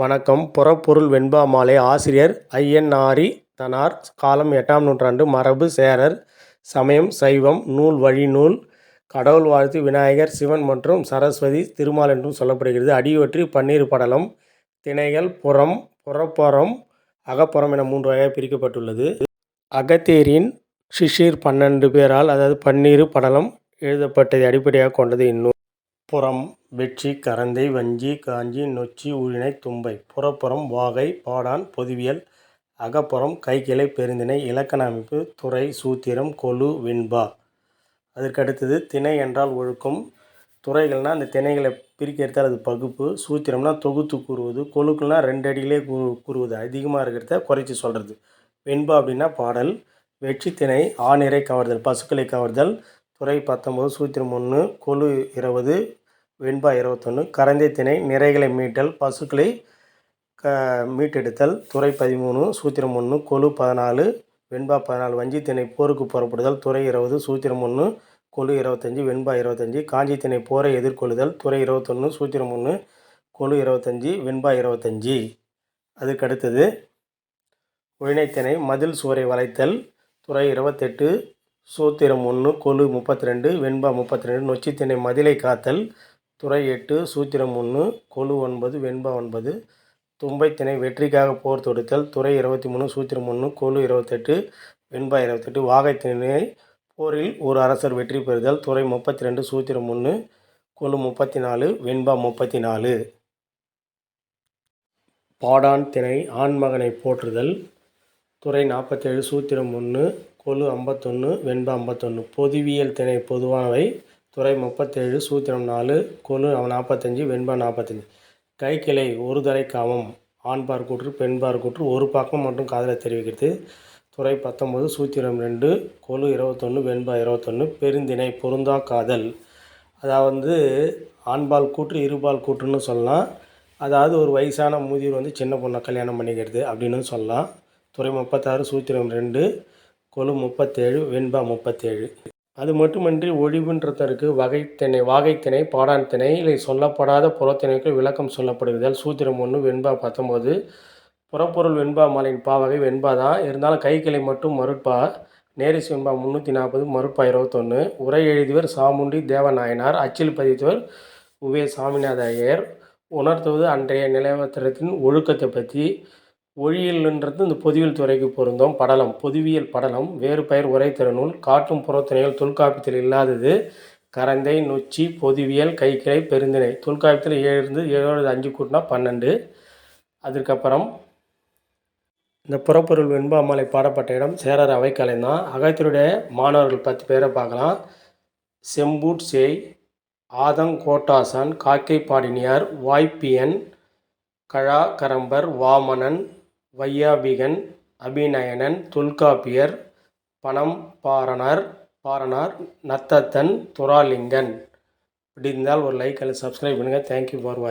வணக்கம். புறப்பொருள் வெண்பா மாலை. ஆசிரியர் ஐயன்னாரி தனார். காலம் எட்டாம் நூற்றாண்டு. மரபு சேரர். சமயம் சைவம். நூல் வழிநூல் கடவுள் வாழ்த்து விநாயகர் சிவன் மற்றும் சரஸ்வதி திருமால் என்றும் சொல்லப்படுகிறது. அடியொற்றி பன்னீர் படலம். திணைகள் புறம். புறப்புறம் அகப்புறம் என மூன்று வகையாக பிரிக்கப்பட்டுள்ளது. அகத்தேரின் ஷிஷிர் பன்னெண்டு பேரால் அதாவது பன்னீர் படலம் எழுதப்பட்டதை அடிப்படையாக கொண்டது. இன்னும் புறம் வெட்சி கரந்தை வஞ்சி காஞ்சி நொச்சி ஊழினை தும்பை. புறப்புறம் வாகை பாடான் பொதுவியல் அகப்புறம் கைக்கிளை பெருந்திணை இலக்கண அமைப்பு துறை சூத்திரம் கொழு வெண்பா. அதற்கடுத்தது திணை என்றால் ஒழுக்கம். துறைகள்னால் அந்த திணைகளை பிரிக்கிறதால் அது பகுப்பு. சூத்திரம்னா தொகுத்து கூறுவது. கொழுக்கள்னால் ரெண்டு அடியிலே கூ கூறுவது. அதிகமாக இருக்கிறத குறைச்சி சொல்கிறது வெண்பா அப்படின்னா பாடல். வெற்றி திணை ஆணிரை கவர்தல் பசுக்களை கவர்தல். துறை பத்தொம்பது சூத்திரம் ஒன்று கொழு இருபது வெண்பா இருபத்தொன்று கரந்தை திணை நிறைகளை மீட்டல் பசுக்களை க மீட்டெடுத்தல் துறை பதிமூணு சூத்திரம் ஒன்று கொழு பதினாலு வெண்பா பதினாலு வஞ்சி திணை போருக்கு புறப்படுதல் துறை இருபது சூத்திரம் ஒன்று கொழு இருபத்தஞ்சி வெண்பா இருபத்தஞ்சி காஞ்சி திணை போரை எதிர்கொள்ளுதல் துறை இருபத்தொன்று சூத்திரம் ஒன்று கொழு இருபத்தஞ்சி வெண்பா இருபத்தஞ்சி. அதுக்கடுத்தது உழினைத்திணை மதில் சுவரை வளைத்தல் துறை இருபத்தெட்டு சூத்திரம் ஒன்று கொழு முப்பத்தி ரெண்டு வெண்பா முப்பத்தி ரெண்டு நொச்சித்திணை மதிலை காத்தல் துறை எட்டு சூத்திரம் ஒன்று கொழு ஒன்பது வெண்பா ஒன்பது தும்பை திணை வெற்றிக்காக போர் தொடுத்தல் துறை இருபத்தி மூணு சூத்திரம் ஒன்று கொழு இருபத்தெட்டு வெண்பா இருபத்தெட்டு வாகை திணை போரில் ஒரு அரசர் வெற்றி பெறுதல் துறை முப்பத்தி ரெண்டு சூத்திரம் ஒன்று கொழு முப்பத்தி நாலு வெண்பா முப்பத்தி நாலு பாடான் திணை ஆண்மகனை போற்றுதல் துறை நாற்பத்தேழு சூத்திரம் ஒன்று கொழு ஐம்பத்தொன்று வெண்பு ஐம்பத்தொன்று பொதுவியல் திணை பொதுவானவை. துறை முப்பத்தேழு சூத்திரம் நாலு கொழு நாற்பத்தஞ்சு வெண்பா நாற்பத்தஞ்சு கைக்கிளை ஒரு தலை காமம் ஆண்பார் கூற்று பெண்பார் கூற்று ஒரு பக்கம் மட்டும் காதலை தெரிவிக்கிறது. துறை பத்தொம்பது சூத்திரம் ரெண்டு கொழு இருபத்தொன்று வெண்பா இருபத்தொன்று பெருந்திணை பொருந்தா காதல். அதாவது வந்து ஆண்பால் கூற்று இருபால் கூற்றுன்னு சொல்லலாம். அதாவது ஒரு வயசான மூதியர் வந்து சின்ன பொண்ணை கல்யாணம் பண்ணிக்கிறது அப்படின்னு சொல்லலாம். துறை முப்பத்தாறு சூத்திரம் ரெண்டு கொழு முப்பத்தேழு வெண்பா முப்பத்தேழு. அது மட்டுமன்றி ஒழிவுன்றதற்கு வகைத்திணை வாகைத்திணை பாடான் திணை இல்லை சொல்லப்படாத புறத்திணைக்கு விளக்கம் சொல்லப்படுகிறதால் சூத்திரம் ஒன்று வெண்பா பத்தொம்போது புறப்பொருள் வெண்பா மாலையின் பாவகை வெண்பா தான் இருந்தாலும் கைக்கிளை மட்டும் மறுப்பா நேரிசு வெண்பா முந்நூற்றி நாற்பது மறுப்பா இருபத்தொன்று உரை எழுதியவர் சாமுண்டி தேவநாயனார். அச்சில் பதித்தவர் உவே சாமிநாத ஐயர். உணர்த்துவது அன்றைய நிலவத்திரத்தின் ஒழுக்கத்தை பற்றி ஒழியல்ன்றது இந்த பொதுவியல் துறைக்கு பொருந்தும். படலம் பொதுவியல் படலம் வேறு பெயர் உரைத்திறனுள் காட்டும் புறத்திணைகள் தொல்காப்பியத்தில் இல்லாதது கரந்தை நொச்சி பொதுவியல் கைக்கிளை பெருந்திணை. தொல்காப்பியத்தில் ஏழு இருந்து ஏழு அஞ்சு கூட்டினா பன்னெண்டு. அதற்கப்புறம் இந்த புறப்பொருள் வெண்பாமலை பாடப்பட்ட இடம் சேரர் அவைக்கலை தான் அகத்தினுடைய மாணவர்கள் பத்து பேரை பார்க்கலாம். செம்பூட் சேய் ஆதங்கோட்டாசன் காக்கை பாடினியார் வாய்ப்பியன் கழா கரம்பர் வாமனன் வையாபிகன் அபிநயனன் தொல்காப்பியர் பணம் பாரனார் பாரனார் நத்தத்தன் துராலிங்கன் பிடிந்தால் ஒரு லைக் அல்லது சப்ஸ்கிரைப் பண்ணுங்கள் தேங்க்யூ ஃபார் வாட்ச்